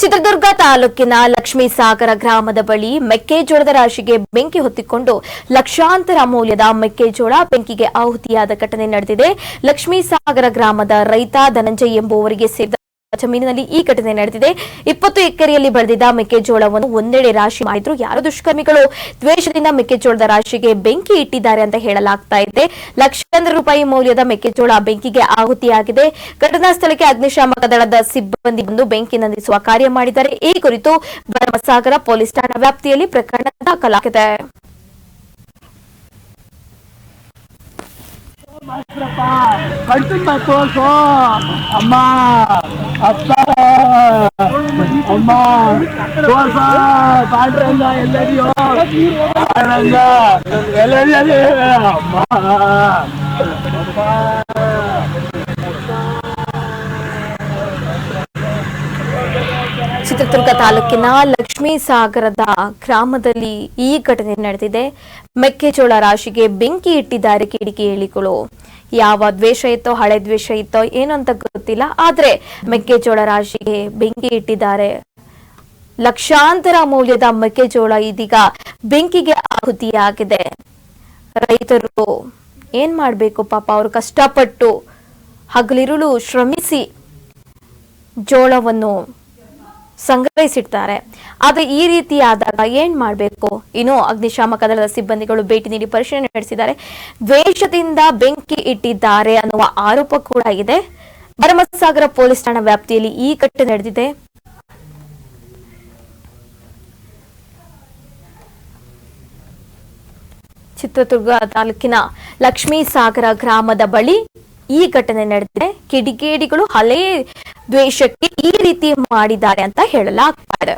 ಚಿತ್ರದುರ್ಗ ತಾಲೂಕಿನ ಲಕ್ಷ್ಮೀ ಸಾಗರ ಗ್ರಾಮದ ಬಳಿ ಮೆಕ್ಕೆಜೋಳದ ರಾಶಿಗೆ ಬೆಂಕಿ ಹೊತ್ತಿಕೊಂಡು ಲಕ್ಷಾಂತರ ಮೌಲ್ಯದ ಮೆಕ್ಕೆಜೋಳ ಬೆಂಕಿಗೆ ಆಹುತಿಯಾದ ಘಟನೆ ನಡೆದಿದೆ. ಲಕ್ಷ್ಮೀ ಸಾಗರ ಗ್ರಾಮದ ರೈತ ಧನಂಜಯ್ ಎಂಬುವರಿಗೆ ಸೇರಿದ ಜಮೀನಿನಲ್ಲಿ ಈ ಘಟನೆ ನಡೆದಿದೆ. ಇಪ್ಪತ್ತು ಎಕರೆಯಲ್ಲಿ ಬೆಳೆದಿದ್ದ ಮೆಕ್ಕೆಜೋಳವನ್ನು ಒಂದೆಡೆ ರಾಶಿ ಮಾಡಿದ್ರು. ಯಾರು ದುಷ್ಕರ್ಮಿಗಳು? ದ್ವೇಷದಿಂದ ಮೆಕ್ಕೆಜೋಳದ ರಾಶಿಗೆ ಬೆಂಕಿ ಇಟ್ಟಿದ್ದಾರೆ ಅಂತ ಹೇಳಲಾಗ್ತಾ ಇದೆ. ಲಕ್ಷಾಂತರ ರೂಪಾಯಿ ಮೌಲ್ಯದ ಮೆಕ್ಕೆಜೋಳ ಬೆಂಕಿಗೆ ಆಹುತಿಯಾಗಿದೆ. ಘಟನಾ ಸ್ಥಳಕ್ಕೆ ಅಗ್ನಿಶಾಮಕ ದಳದ ಸಿಬ್ಬಂದಿ ಬಂದು ಬೆಂಕಿ ನಂದಿಸುವ ಕಾರ್ಯ ಮಾಡಿದ್ದಾರೆ. ಈ ಕುರಿತು ಭರಮಸಾಗರ ಪೊಲೀಸ್ ಠಾಣಾ ವ್ಯಾಪ್ತಿಯಲ್ಲಿ ಪ್ರಕರಣ ದಾಖಲಾಗಿದೆ. ಕಣ್ತುಂಬ ತೋರ್ಸು ಅಮ್ಮ ಅಪ್ಪ ಅಮ್ಮ ತೋರ್ಸ ಪಾಂಡ್ರಂಗ ಎಲ್ಲರಿಯೋ ಪಾಂಡ್ರಂಗ ಎಲ್ಲರಿಯೋ ಅಮ್ಮ ಚಿತ್ರದುರ್ಗ ತಾಲೂಕಿನ ಲಕ್ಷ್ಮೀ ಸಾಗರದ ಗ್ರಾಮದಲ್ಲಿ ಈ ಘಟನೆ ನಡೆದಿದೆ. ಮೆಕ್ಕೆಜೋಳ ರಾಶಿಗೆ ಬೆಂಕಿ ಇಟ್ಟಿದ್ದಾರೆ ಕಿಡಿಗೇಳಿಗಳು ಯಾವ ದ್ವೇಷ ಇತ್ತೋ, ಹಳೆ ದ್ವೇಷ ಇತ್ತೋ ಏನು ಅಂತ ಗೊತ್ತಿಲ್ಲ. ಆದ್ರೆ ಮೆಕ್ಕೆಜೋಳ ರಾಶಿಗೆ ಬೆಂಕಿ ಇಟ್ಟಿದ್ದಾರೆ. ಲಕ್ಷಾಂತರ ಮೌಲ್ಯದ ಮೆಕ್ಕೆಜೋಳ ಇದೀಗ ಬೆಂಕಿಗೆ ಆಹುತಿಯಾಗಿದೆ. ರೈತರು ಏನ್ ಮಾಡ್ಬೇಕು ಪಾಪ, ಅವರು ಕಷ್ಟಪಟ್ಟು ಹಗಲಿರುಳು ಶ್ರಮಿಸಿ ಜೋಳವನ್ನು ಸಂಗ್ರಹಿಸಿಡ್ತಾರೆ. ಆದ್ರೆ ಈ ರೀತಿಯಾದಾಗ ಏನ್ ಮಾಡಬೇಕು? ಇನ್ನು ಅಗ್ನಿಶಾಮಕ ದಳದ ಸಿಬ್ಬಂದಿಗಳು ಭೇಟಿ ನೀಡಿ ಪರಿಶೀಲನೆ ನಡೆಸಿದ್ದಾರೆ. ದ್ವೇಷದಿಂದ ಬೆಂಕಿ ಇಟ್ಟಿದ್ದಾರೆ ಅನ್ನುವ ಆರೋಪ ಕೂಡ ಇದೆ. ಭರಮಸಾಗರ ಪೊಲೀಸ್ ಠಾಣಾ ವ್ಯಾಪ್ತಿಯಲ್ಲಿ ಈ ಘಟನೆ ನಡೆದಿದೆ. ಚಿತ್ರದುರ್ಗ ತಾಲೂಕಿನ ಲಕ್ಷ್ಮೀ ಸಾಗರ ಗ್ರಾಮದ ಬಳಿ ಈ ಘಟನೆ ನಡೆದಿದೆ. ಕಿಡಿಗೇಡಿಗಳು ಹಳೆಯ ದ್ವೇಷಕ್ಕೆ ಈ ರೀತಿ ಮಾಡಿದ್ದಾರೆ ಅಂತ ಹೇಳಲಾಗ್ತಾ ಇದೆ.